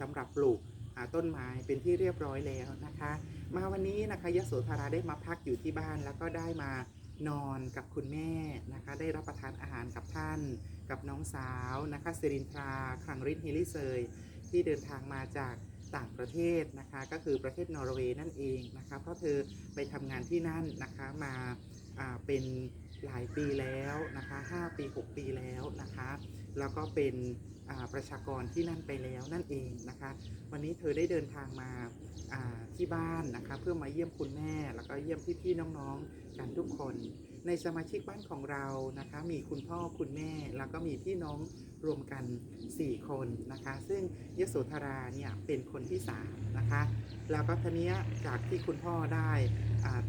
สำหรับปลูกต้นไม้เป็นที่เรียบร้อยแล้วนะคะ มาวันนี้นะคะยโสธราได้มาพักอยู่ที่บ้านแล้วก็ได้มานอนกับคุณแม่นะคะ ได้รับประทานอาหารกับท่าน กับน้องสาวนะคะสิรินทราครังฤทธิ์ฮิลิเซยที่เดินทางมาจากต่างประเทศนะคะก็คือประเทศนอร์เวย์นั่นเองนะคะเพราะเธอไปทำงานที่นั่นนะคะมาเป็นหลายปีแล้วนะคะ 5 ปี 6 ปีแล้วนะคะ แล้วก็เป็น ประชากรที่นั่นไปแล้วนั่นเองนะคะ วันนี้เธอได้เดินทางมาที่บ้านนะคะเพื่อมาเยี่ยมคุณแม่แล้วก็เยี่ยมพี่ๆน้องๆกันทุกคน ในสมาชิกบ้านของเรานะคะมีคุณพ่อคุณแม่แล้วก็มีพี่น้องรวมกัน 4 คนนะคะ ซึ่งยโสธราเนี่ยเป็นคนที่3นะคะแล้วก็ทีนี้จากที่คุณพ่อได้อ่า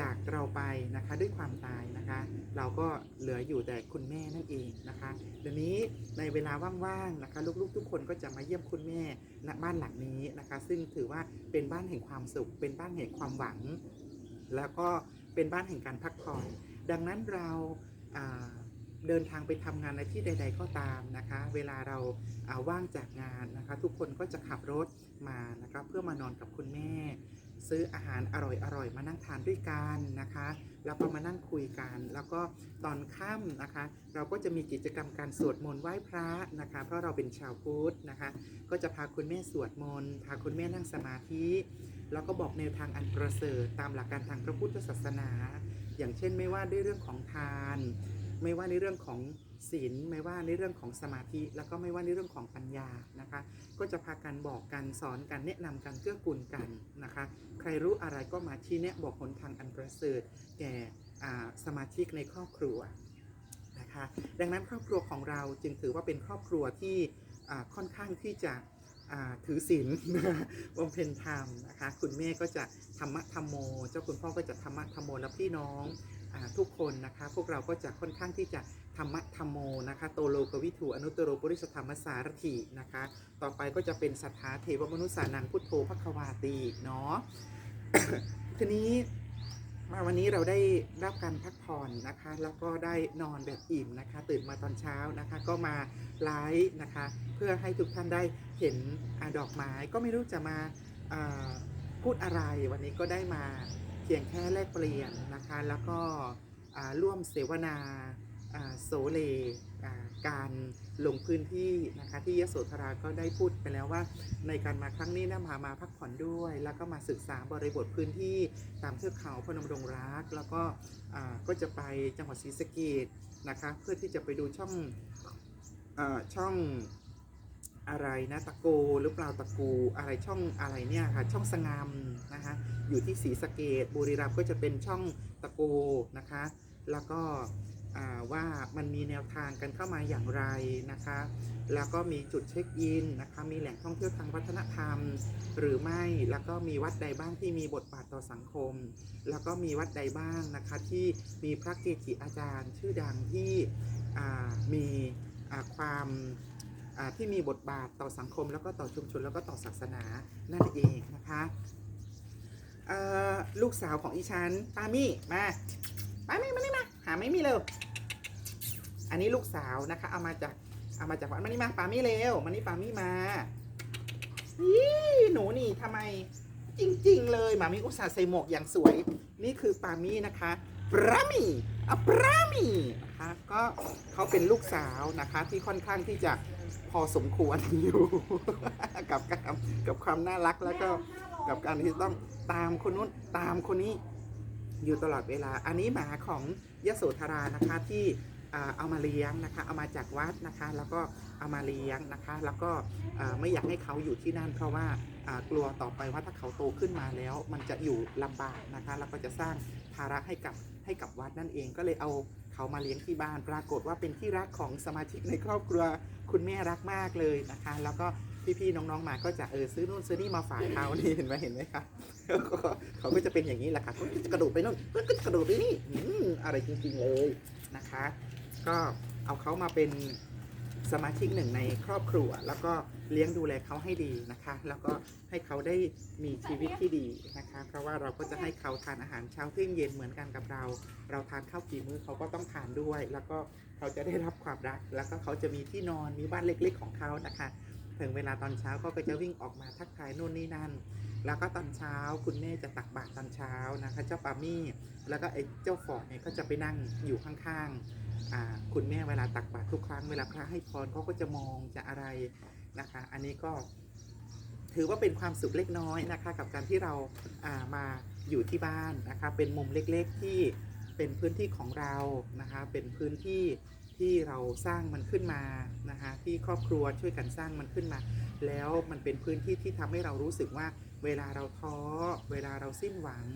จากเราไปนะคะด้วยความตายนะคะ เราก็เหลืออยู่แต่คุณแม่นั่นเองนะคะเดี๋ยวนี้ในเวลาว่างๆนะคะลูกๆ ทุกคนก็จะมาเยี่ยมคุณแม่ณบ้านหลังนี้นะคะ ซึ่งถือว่าเป็นบ้านแห่งความสุข เป็นบ้านแห่งความหวัง แล้วก็เป็นบ้านแห่งการพักผ่อน ดังนั้นเราเดินทางไปทำงานในที่ใด ๆ ก็ตามนะคะ เวลาเราาว่างจากงานนะคะ ทุกคนก็จะขับรถมานะคะเพื่อมานอนกับคุณแม่ ซื้ออาหารอร่อยๆมานั่งทานด้วยกันนะคะ แล้วก็มานั่งคุยกัน แล้วก็ตอนค่ำนะคะ เราก็จะมีกิจกรรมการสวดมนต์ไหว้พระนะคะ เพราะเราเป็นชาวพุทธนะคะ ก็จะพาคุณแม่สวดมนต์พาคุณแม่นั่งสมาธิ แล้วก็บอกแนวทางอันประเสริฐตามหลักการทางพระพุทธศาสนา อย่างเช่นไม่ว่าด้วยเรื่องของทาน ไม่ว่าในเรื่องของศีลไม่ว่าในเรื่องของสมาธิ แล้วก็ไม่ว่าในเรื่องของปัญญานะคะ ก็จะพากันบอกกันสอนกันแนะนำกันเกื้อกูลกันนะคะ ใครรู้อะไรก็มาชี้แนะบอกหนทางอันประเสริฐแก่สมาชิกในครอบครัวนะคะดังนั้นครอบครัวของเราจึงถือว่าเป็นครอบครัวที่ค่อนข้างที่จะถือศีลบำเพ็ญธรรมนะคะ คุณแม่ก็จะธรรมะธรรมโม เจ้าคุณพ่อก็จะธรรมะธรรมโมและพี่น้อง ทุกคนนะคะพวกเราก็จะค่อนข้างที่จะธรรมะธรรมโมนะคะโตโลกวิถูอนุตโรปุริสธรรมสารถินะคะ ต่อไปก็จะเป็นสัทธาเทวมนุษสานังพุทโธพระควาตีเนาะทีนี้มาวันนี้เราได้รับการพักผ่อนนะคะ แล้วก็ได้นอนแบบอิ่มนะคะ ตื่นมาตอนเช้านะคะ ก็มาไลฟ์นะคะ เพื่อให้ทุกท่านได้เห็นอดอกไม้ก็ไม่รู้จะมาพูดอะไรวันนี้ก็ได้มา พียงแค่แลกเปลี่ยนนะคะแล้วก็ร่วมเสวนาโสเลการลงพื้นที่นะคะที่ยโสธราก็ได้พูดไปแล้วว่าในการมาครั้งนี้นะมามาพักผ่อนด้วย แล้วก็มาศึกษาบริบทพื้นที่ตามเทือกเขาพนมดงรัก แล้วก็ก็จะไปจังหวัดศรีสะเกดนะคะเพื่อที่จะไปดูช่องอช่องอะไรนะตะโกหรือเปล่าตะกูอะไรช่องอะไรเนี่ยค่ะช่องสงาม นะคะ อยู่ที่ศรีสะเกดบุรีรัมย์ก็จะเป็นช่องตะโกนะคะ แล้วก็ว่ามันมีแนวทางกันเข้ามาอย่างไรนะคะ แล้วก็มีจุดเช็คอินนะคะ มีแหล่งท่องเที่ยวทางวัฒนธรรม หรือไม่ แล้วก็มีวัดใดบ้างที่มีบทบาทต่อสังคม แล้วก็มีวัดใดบ้างนะคะที่มีพระเกจิอาจารย์ ชื่อดังที่มีความที่มีบทบาทต่อสังคม แล้วก็ต่อชุมชนแล้วก็ต่อศาสนานั่นเองนะคะ ลูกสาวของอีฉันปามี่มาปามี่มานี่มาหาไม่มีเลยอันนี้ลูกสาวนะคะ เอามาจากเอามาจากวัดมานี่มาปามี่เร็วมานี่ปามี่มายี่หนูนี่ทำไมจริง ๆ เลยหมามีอุตส่าห์ใส่หมวกอย่างสวย นี่คือปามี่นะคะปรามี่อะปรามี่นะคะก็เขาเป็นลูกสาวนะคะที่ค่อนข้างที่จะพอสมควรอยู่กับการกับความน่ารักแล้วก็ กับการที่ต้องตามคนนู้นตามคนนี้อยู่ตลอดเวลา อันนี้หมาของยโสธรานะคะที่เอามาเลี้ยงนะคะ เอามาจากวัดนะคะ แล้วก็เอามาเลี้ยงนะคะ แล้วก็ไม่อยากให้เขาอยู่ที่นั่น เพราะว่ากลัวต่อไปว่าถ้าเขาโตขึ้นมาแล้ว มันจะอยู่ลำบากนะคะ แล้วก็จะสร้างภาระให้กับให้กับวัดนั่นเอง ก็เลยเอาเขามาเลี้ยงที่บ้าน ปรากฏว่าเป็นที่รักของสมาชิกในครอบครัว คุณแม่รักมากเลยนะคะ แล้วก็ พี่ๆน้องๆมาก็จะเออซื้อนู่นซื้อนี่มาฝากเขานี่เห็นไหมเห็นไหมคะแล้วก็เขาก็จะเป็นอย่างนี้แหละค่ะเขาก็จะกระโดดไปนู่นก็จะกระโดดไปนี่อืมอะไรจริงๆเลยนะคะ ก็เอาเขามาเป็นสมาชิกหนึ่งในครอบครัว แล้วก็เลี้ยงดูแลเขาให้ดีนะคะ แล้วก็ให้เขาได้มีชีวิตที่ดีนะคะ เพราะว่าเราก็จะให้เขาทานอาหารเช้าเที่ยงเย็นเหมือนกันกับเรา เราทานข้าวกี่มื้อเขาก็ต้องทานด้วย แล้วก็เขาจะได้รับความรัก แล้วก็เขาจะมีที่นอนมีบ้านเล็ก ๆ ของเขานะคะ ถึงเวลาตอนเช้าก็จะวิ่งออกมาทักทายนู่นนี่นั่น แล้วก็ตอนเช้าคุณแม่จะตักบาตรตอนเช้านะคะเจ้าปามี่ แล้วก็ไอ้เจ้าฟอร์ดเนี่ยก็จะไปนั่งอยู่ข้างๆคุณแม่เวลาตักบาตรทุกครั้งเวลาพระให้พรเขาก็จะมองจะอะไรนะคะ อันนี้ก็ถือว่าเป็นความสุขเล็กน้อยนะคะกับการที่เราามาอยู่ที่บ้านนะคะเป็นมุมเล็กๆที่เป็นพื้นที่ของเรานะคะเป็นพื้นที่ ที่เราสร้างมันขึ้นมานะคะที่ครอบครัวช่วยกันสร้างมันขึ้นมา แล้วมันเป็นพื้นที่ที่ทำให้เรารู้สึกว่า เวลาเราท้อ เวลาเราสิ้นหวัง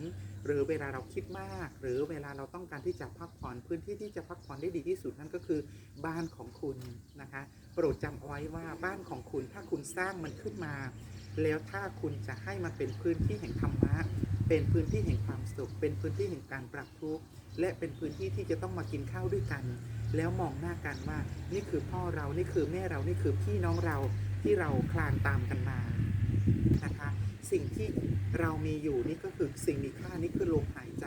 หรือเวลาเราคิดมาก หรือเวลาเราต้องการที่จะพักผ่อนพื้นที่ที่จะพักผ่อนได้ดีที่สุดนั่นก็คือบ้านของคุณนะคะ โปรดจำเอาไว้ว่าบ้านของคุณถ้าคุณสร้างมันขึ้นมา แล้วถ้าคุณจะให้มันเป็นพื้นที่แห่งธรรมะเป็นพื้นที่แห่งความสุข เป็นพื้นที่แห่งการปรับทุกข์และเป็นพื้นที่ที่จะต้องมากินข้าวด้วยกัน แล้วมองหน้ากันว่า นี่คือพ่อเรานี่คือแม่เรานี่คือพี่น้องเราที่เราคลานตามกันมานะคะสิ่งที่เรามีอยู่นี่ก็คือสิ่งมีค่านี่คือลมหายใจ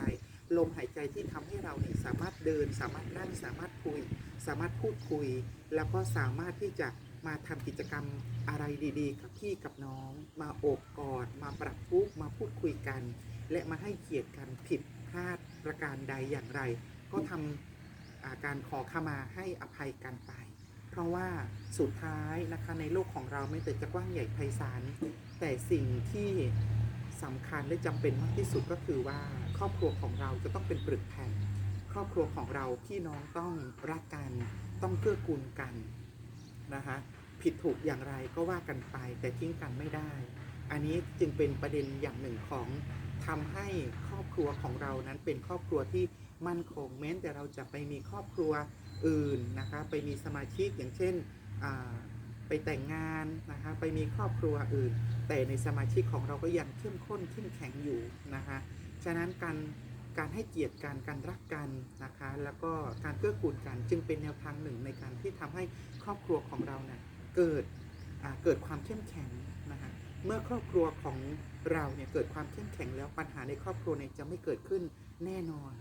ลมหายใจที่ทำให้เราเนี่ยสามารถเดิน สามารถนั่งสามารถคุย สามารถพูดคุย แล้วก็สามารถที่จะมาทำกิจกรรมอะไรดี ๆ กับพี่กับน้อง มาโอบกอด มาปรับทุกมาพูดคุยกัน และมาให้เกียรติกันผิดพลาดประการใดอย่างไร ก็ทำอ่า การขอขมาให้อภัยกันไป เพราะว่าสุดท้ายนะคะในโลกของเราไม่แต่จะกว้างใหญ่ไพศาลแต่สิ่งที่สำคัญและจำเป็นมากที่สุดก็คือว่าครอบครัวของเราจะต้องเป็นปรึกแผ่นครอบครัวของเราพี่น้องต้องรักกันต้องเกื้อกูลกันนะคะผิดถูกอย่างไรก็ว่ากันไป แต่ทิ้งกันไม่ได้ อันนี้จึงเป็นประเด็นอย่างหนึ่งของทำให้ครอบครัวของเรานั้นเป็นครอบครัวที่ มั่นคงแม้แต่เราจะไปมีครอบครัวอื่นนะคะไปมีสมาชิกอย่างเช่นไปแต่งงานนะคะไปมีครอบครัวอื่น แต่ในสมาชิกของเราก็ยังเข้มข้นเข้มแข็งอยู่นะคะฉะนั้นการการให้เกียรติกันการรักกันนะคะแล้วก็การเกื้อกูลกันจึงเป็นแนวทางหนึ่งในการที่ทำให้ครอบครัวของเราเนี่ยเกิดเกิดความเข้มแข็งนะคะเมื่อครอบครัวของเราเนี่ยเกิดความเข้มแข็งแล้วปัญหาในครอบครัวเนี่ยจะไม่เกิดขึ้นแน่นอน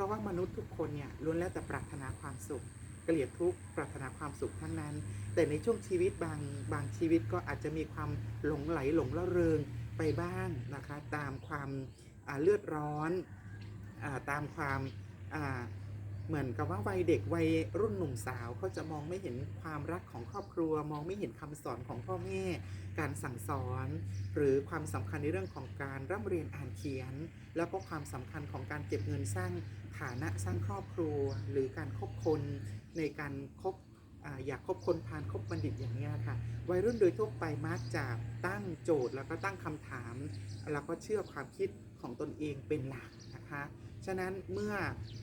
ราะว่ามนุษย์ทุกคนเนี่ยล้วนแล้วแต่ปรารถนาความสุข เกลียดทุกข์ปรารถนาความสุขทั้งนั้น แต่ในช่วงชีวิตบางบางชีวิตก็อาจจะมีความหลงไหลหลงละเริงไปบ้างนะคะ ตามความเลือดร้อนอตามความ เหมือนกับว่าวัยเด็กวัยรุ่นหนุ่มสาวเขาจะมองไม่เห็นความรักของครอบครัว มองไม่เห็นคำสอนของพ่อแม่ การสั่งสอน หรือความสำคัญในเรื่องของการร่ำเรียนอ่านเขียน แล้วก็ความสำคัญของการเก็บเงินสร้างฐานะสร้างครอบครัว หรือการคบคนในการคบอยากคบคนพาลคบบัณฑิตอย่างนี้ค่ะ วัยรุ่นโดยทั่วไปมักจะตั้งโจทย์แล้วก็ตั้งคำถาม แล้วก็เชื่อความคิดของตนเองเป็นหลักนะคะ ฉะนั้นเมื่อ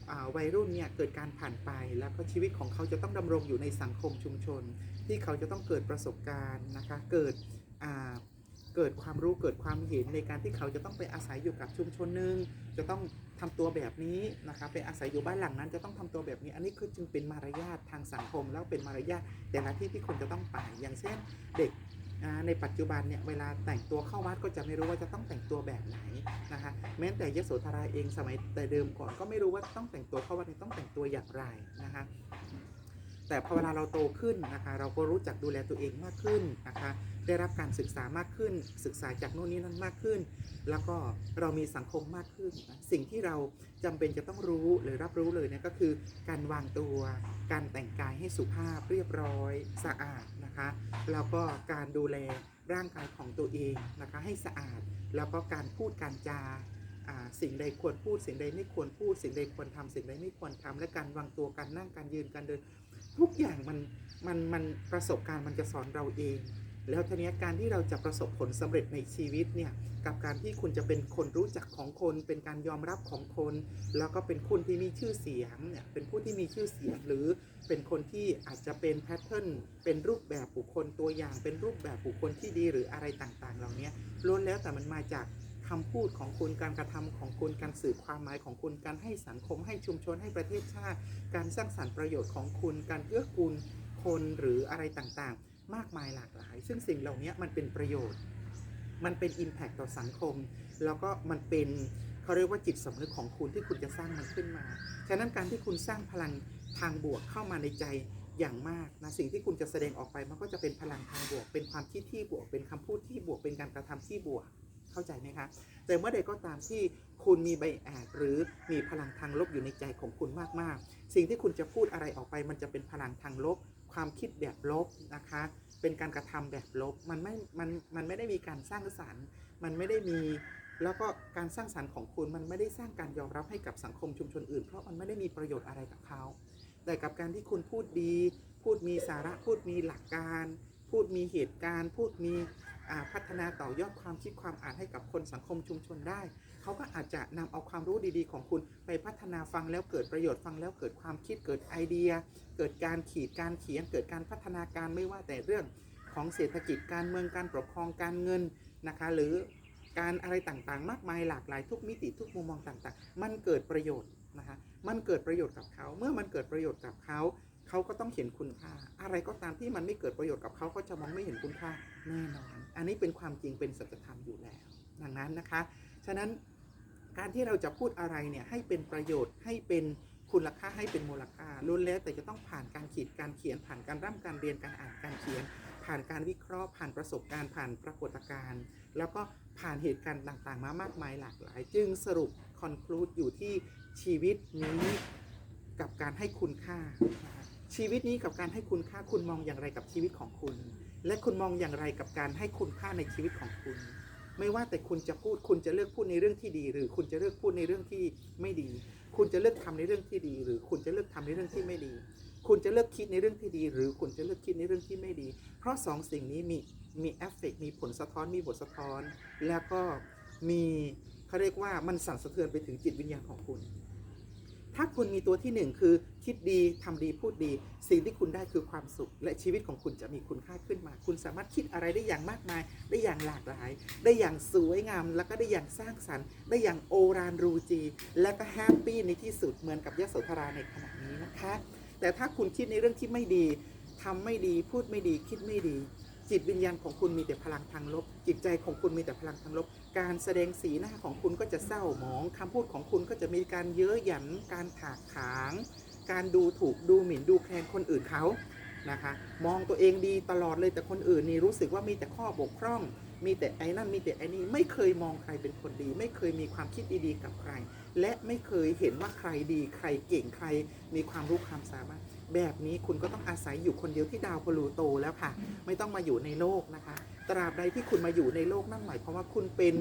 อวัยรุ่นเนี่ยเกิดการผ่านไป แล้วก็ชีวิตของเขาจะต้องดำรงอยู่ในสังคมชุมชน ที่เขาจะต้องเกิดประสบการณ์นะคะเกิดเกิดความรู้เกิดความเห็นในการที่เขาจะต้องไปอาศัยอยู่กับชุมชนหนึ่งจะต้องทำตัวแบบนี้นะคะไปอาศัยอยู่บ้านหลังนั้นจะต้องทำตัวแบบนี้ อันนี้คือจึงเป็นมารยาททางสังคม แล้วเป็นมารยาทแต่ละที่ที่คนจะต้องไปอย่างเช่นเด็ก ในปัจจุบันเนี่ยเวลาแต่งตัวเข้าวัดก็จะไม่รู้ว่าจะต้องแต่งตัวแบบไหนนะคะแม้แต่ยโสธราเองสมัยแต่เดิมก่อนก็ไม่รู้ว่าต้องแต่งตัวเข้าวัดต้องแต่งตัวอย่างไรนะคะแต่พอเวลาเราโตขึ้นนะคะเราก็รู้จักดูแลตัวเองมากขึ้นนะคะได้รับการศึกษามากขึ้น ศึกษาจากโน่นนี่นั่นมากขึ้น แล้วก็เรามีสังคมมากขึ้น สิ่งที่เราจำเป็นจะต้องรู้หรือรับรู้เลยเนี่ยก็คือ การวางตัว การแต่งกายให้สุภาพเรียบร้อย สะอาด นะคะ แล้วก็การดูแลร่างกายของตัวเองนะคะให้สะอาด แล้วก็การพูดการจาสิ่งใดควรพูดสิ่งใดไม่ควรพูด สิ่งใดควรทำสิ่งใดไม่ควรทำและการวางตัวการนั่งการยืนการเดิน ทุกอย่างมันมันมันประสบการณ์มันจะสอนเราเอง แล้วทีนี้การที่เราจะประสบผลสำเร็จในชีวิตเนี่ยกับการที่คุณจะเป็นคนรู้จักของคน เป็นการยอมรับของคน แล้วก็เป็นคนที่มีชื่อเสียงเนี่ยเป็นผู้ที่มีชื่อเสียงหรือเป็นคนที่อาจจะเป็นแพทเทิร์นเป็นรูปแบบบุคคลตัวอย่าง เป็นรูปแบบบุคคลที่ดีหรืออะไรต่างๆ เหล่านี้ล้วนแล้วแต่มันมาจากคำพูดของคุณการกระทำของคุณการสื่อความหมายของคุณการให้สังคมให้ชุมชนให้ประเทศชาติ การสร้างสรรค์ประโยชน์ของคุณ การเกื้อกูลคนหรืออะไรต่างๆ มากมายหลากหลาย ซึ่งสิ่งเหล่านี้มันเป็นประโยชน์ มันเป็น Impact ต่อสังคม แล้วก็มันเป็นเขาเรียกว่าจิตสำนึกของคุณที่คุณจะสร้างมันขึ้นมา ฉะนั้นการที่คุณสร้างพลังทางบวกเข้ามาในใจอย่างมากนะสิ่งที่คุณจะแสดงออกไปมันก็จะเป็นพลังทางบวก เป็นความคิดที่บวก เป็นคำพูดที่บวกเป็นการกระทำที่บวกเข้าใจไหมคะแต่เมื่อใดก็ตามที่คุณมีใบแอดหรือมีพลังทางลบอยู่ในใจของคุณมากๆ สิ่งที่คุณจะพูดอะไรออกไป มันจะเป็นพลังทางลบ ความคิดแบบลบนะคะ เป็นการกระทำแบบลบ มันไม่ มัน มันไม่ได้มีการสร้างสรรค์ มันไม่ได้มี แล้วก็การสร้างสรรค์ของคุณมันไม่ได้สร้างการยอมรับให้กับสังคมชุมชนอื่น เพราะมันไม่ได้มีประโยชน์อะไรกับเขา แต่กับการที่คุณพูดดี พูดมีสาระ พูดมีหลักการ พูดมีเหตุการณ์ พูดมีพัฒนาต่อยอดความคิดความอ่านให้กับคนสังคมชุมชนได้ เขาก็อาจจะนำเอาความรู้ดีๆ ของคุณไปพัฒนาฟังแล้วเกิดประโยชน์ฟังแล้วเกิดความคิดเกิดไอเดีย เกิดการขีดการเขียน เกิดการพัฒนาการไม่ว่าแต่เรื่องของเศรษฐกิจการเมืองการปกครองการเงินนะคะหรือการอะไรต่างๆ มากมายหลากหลายทุกมิติทุกมุมมองต่างๆ มันเกิดประโยชน์นะคะมันเกิดประโยชน์กับเขาเมื่อมันเกิดประโยชน์กับเขาเขาก็ต้องเห็นคุณค่า อะไรก็ตามที่มันไม่เกิดประโยชน์กับเขาก็จะมองไม่เห็นคุณค่าแน่นอน อันนี้เป็นความจริงเป็นสัจธรรมอยู่แล้ว ดังนั้นนะคะ ฉะนั้น การที่เราจะพูดอะไรเนี่ยให้เป็นประโยชน์ให้เป็นคุณค่าให้เป็นมูลค่าล้วนแล้วแต่จะต้องผ่านการขีดการเขียนผ่านการร่ำการเรียนการอ่านการเขียน ผ่านการวิเคราะห์ ผ่านประสบการณ์ ผ่านปรากฏการณ์ แล้วก็ผ่านเหตุการณ์ต่างๆ มามากมายหลากหลาย จึงสรุปคอนคลูดอยู่ที่ชีวิตนี้กับการให้คุณค่า ชีวิตนี้กับการให้คุณค่าคุณมองอย่างไรกับชีวิตของคุณ และคุณมองอย่างไรกับการให้คุณค่าในชีวิตของคุณ ไม่ว่าแต่คุณจะพูด คุณจะเลือกพูดในเรื่องที่ดี หรือคุณจะเลือกพูดในเรื่องที่ไม่ดี คุณจะเลือกทำในเรื่องที่ดี หรือคุณจะเลือกทำในเรื่องที่ไม่ดี คุณจะเลือกคิดในเรื่องที่ดี หรือคุณจะเลือกคิดในเรื่องที่ไม่ดี เพราะสองสิ่งนี้มีมีเอฟเฟกมีผลสะท้อนมีบทสะท้อน แล้วก็มีเขาเรียกว่ามันสั่นสะเทือนไปถึงจิตวิญญาณของคุณ ถ้าคุณมีตัวที่หนึ่งคือคิดดีทำดีพูดดี สิ่งที่คุณได้คือความสุข และชีวิตของคุณจะมีคุณค่าขึ้นมา คุณสามารถคิดอะไรได้อย่างมากมาย ได้อย่างหลากหลาย ได้อย่างสวยงาม แล้วก็ได้อย่างสร้างสรรค์ ได้อย่างโอรานรูจี และก็แฮปปี้ในที่สุดเหมือนกับยโสธราในขณะนี้นะคะ แต่ถ้าคุณคิดในเรื่องที่ไม่ดีทำไม่ดี พูดไม่ดี คิดไม่ดี จิตวิญญาณของคุณมีแต่พลังทางลบ จิตใจของคุณมีแต่พลังทางลบ การแสดงสีหน้าของคุณก็จะเศร้าหมองคำพูดของคุณก็จะมีการเย้ยหยัน การถากถาง การดูถูกดูหมิ่นดูแคลนคนอื่นเขานะคะมองตัวเองดีตลอดเลยแต่คนอื่นนี่รู้สึกว่ามีแต่ข้อบกพร่อง มีแต่ไอ้นั่นมีแต่ไอ้นี่ไม่เคยมองใครเป็นคนดี ไม่เคยมีความคิดดีๆกับใคร และไม่เคยเห็นว่าใครดีใครเก่งใครมีความรู้ความสามารถ แบบนี้คุณก็ต้องอาศัยอยู่คนเดียวที่ดาวพลูโตแล้วค่ะ ไม่ต้องมาอยู่ในโลกนะคะ ตราบใดที่คุณมาอยู่ในโลกนั่นหมายความว่าคุณเป็น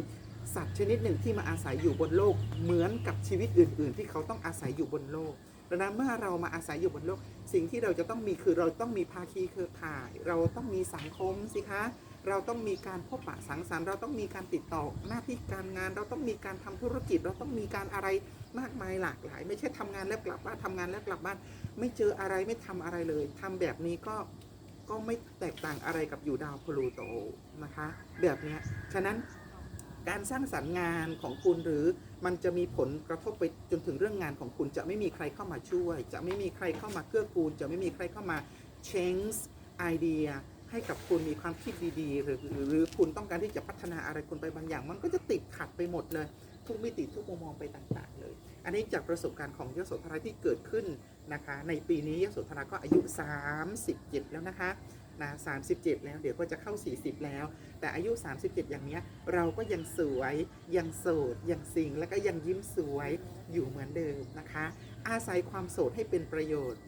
สัตว์ชนิดหนึ่งที่มาอาศัยอยู่บนโลกเหมือนกับชีวิตอื่น ๆ ที่เขาต้องอาศัยอยู่บนโลกดังนั้นเมื่อเรามาอาศัยอยู่บนโลก สิ่งที่เราจะต้องมีคือเราต้องมีภาคีเครือข่าย เราต้องมีสังคมสิคะ เราต้องมีการพบปะสังสรรค์เราต้องมีการติดต่อหน้าที่การงาน เราต้องมีการทำธุรกิจ เราต้องมีการอะไรมากมายหลากหลาย ไม่ใช่ทำงานแล้วกลับบ้านทำงานแล้วกลับบ้าน ไม่เจออะไรไม่ทำอะไรเลยทำแบบนี้ก็ก็ไม่แตกต่างอะไรกับอยู่ดาวพลูโตนะคะ แบบนี้ฉะนั้นการสร้างสรรค์งานของคุณหรือมันจะมีผลกระทบไปจนถึงเรื่องงานของคุณจะไม่มีใครเข้ามาช่วย จะไม่มีใครเข้ามาเกื้อกูล จะไม่มีใครเข้ามา change ไอเดีย ให้กับคุณมีความคิดดีๆ หรือหรือคุณต้องการที่จะพัฒนาอะไรคุณไปบางอย่าง มันก็จะติดขัดไปหมดเลย ทุกมิติทุกมุมมองไปต่างๆ เลย อันนี้จากประสบการณ์ของยโสธราที่เกิดขึ้นนะคะ ในปีนี้ยโสธราก็อายุ 37 แล้วนะคะนะ37 แล้วเดี๋ยวก็จะเข้า 40 แล้ว แต่อายุ 37 อย่างเนี้ย เราก็ยังสวยยังโสดยังสิงและก็ยังยิ้มสวยอยู่เหมือนเดิมนะคะ อาศัยความโสดให้เป็นประโยชน์